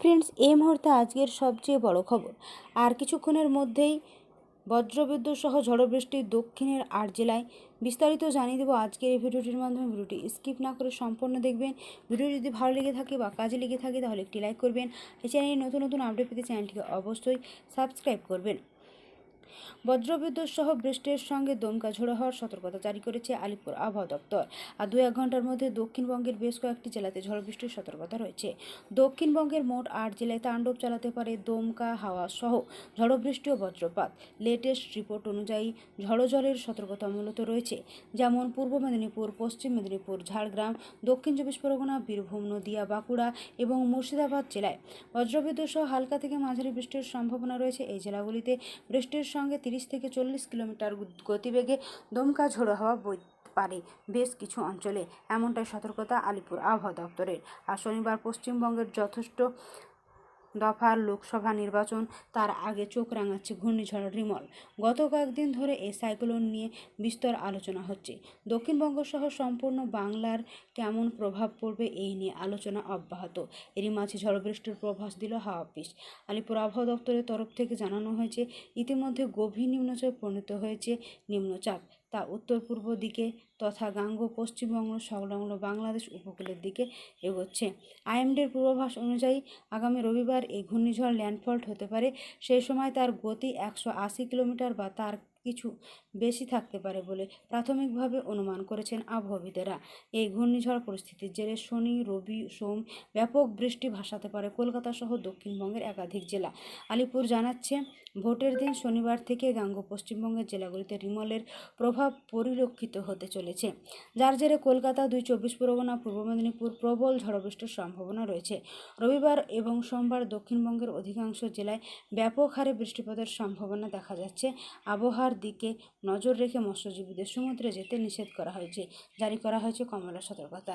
Friends এই মুহূর্তে আজকের সবচেয়ে বড় খবর। আর কিছুক্ষণের মধ্যেই বজ্রবিদ্যুৎ সহ ঝড়বৃষ্টি দক্ষিণের আট জেলায়। বিস্তারিত জানিয়ে দেবো আজকের এই ভিডিওটির মাধ্যমে। ভিডিওটি স্কিপ না করে সম্পূর্ণ দেখবেন। ভিডিও যদি ভালো লেগে থাকে বা কাজে লেগে থাকে, তাহলে একটি লাইক করবেন। এই চ্যানেলে নতুন নতুন আপডেট পেতে চ্যানেলটিকে অবশ্যই সাবস্ক্রাইব করবেন। বজ্রবিদ্যুৎ সহ বৃষ্টির সঙ্গে দমকা ঝোড়ো হওয়ার সতর্কতা জারি করেছে আলিপুর আবহাওয়া দপ্তর। আর দু এক ঘণ্টার মধ্যে দক্ষিণবঙ্গের বেশ কয়েকটি জেলাতে ঝড় বৃষ্টির সতর্কতা রয়েছে। দক্ষিণবঙ্গের মোট আট জেলায় তাণ্ডব চালাতে পারে দমকা, হাওয়া সহ ঝড়ো বৃষ্টি ও বজ্রপাত। লেটেস্ট রিপোর্ট অনুযায়ী ঝড়ো জলের সতর্কতা মূলত রয়েছে যেমন পূর্ব মেদিনীপুর, পশ্চিম মেদিনীপুর, ঝাড়গ্রাম, দক্ষিণ চব্বিশ পরগনা, বীরভূম, নদিয়া, বাঁকুড়া এবং মুর্শিদাবাদ জেলায়। বজ্রবিদ্যুৎ সহ হালকা থেকে মাঝারি বৃষ্টির সম্ভাবনা রয়েছে। এই জেলাগুলিতে বৃষ্টির সঙ্গে তিরিশ থেকে চল্লিশ কিলোমিটার গতিবেগে দমকা ঝোড়ো হওয়া পারে বেশ কিছু অঞ্চলে। এমনটাই সতর্কতা আলিপুর আবহাওয়া দপ্তরের। আর শনিবার পশ্চিমবঙ্গের যথেষ্ট দফার লোকসভা নির্বাচন, তার আগে চোখ রাঙাচ্ছে ঘূর্ণিঝড় রিমল। গত কয়েকদিন ধরে এই সাইক্লোন নিয়ে বিস্তর আলোচনা হচ্ছে। দক্ষিণবঙ্গ সহ সম্পূর্ণ বাংলার কেমন প্রভাব পড়বে এই নিয়ে আলোচনা অব্যাহত। এরই মাঝে ঝড় বৃষ্টির প্রভাস দিল হাওয়া অফিস। আলিপুর আবহাওয়া দপ্তরের তরফ থেকে জানানো হয়েছে, ইতিমধ্যে গভীর নিম্নচাপে পরিণত হয়েছে নিম্নচাপ। তা উত্তর পূর্ব দিকে তথা গাঙ্গ পশ্চিমবঙ্গ সংলগ্ন বাংলাদেশ উপকূলের দিকে এগোচ্ছে। আইএমডির পূর্বাভাস অনুযায়ী আগামী রবিবার এই ঘূর্ণিঝড় ল্যান্ডফল্ট হতে পারে। সেই সময় তার গতি একশো আশি কিলোমিটার বা তার কিছু বেশি থাকতে পারে বলে প্রাথমিকভাবে অনুমান করেছেন আবহাওয়িদেরা এই ঘূর্ণিঝড় পরিস্থিতির জেরে শনি, রবি, সোম ব্যাপক বৃষ্টি ভাসাতে পারে কলকাতা সহ দক্ষিণবঙ্গের একাধিক জেলা। আলিপুর জানাচ্ছে, ভোটের দিন শনিবার থেকে গাঙ্গ পশ্চিমবঙ্গের জেলাগুলিতে রিমলের প্রভাব পরিলক্ষিত হতে চলেছে। যার জেরে কলকাতা, দুই চব্বিশ পরগনা, পূর্ব মেদিনীপুর প্রবল ঝড় বৃষ্টির সম্ভাবনা রয়েছে। রবিবার এবং সোমবার দক্ষিণবঙ্গের অধিকাংশ জেলায় ব্যাপক হারে বৃষ্টিপাতের সম্ভাবনা দেখা যাচ্ছে। আবহাওয়ার দিকে নজর রেখে মৎস্যজীবীদের সমুদ্রে যেতে নিষেধ করা হয়েছে। জারি করা হয়েছে কমলা সতর্কতা।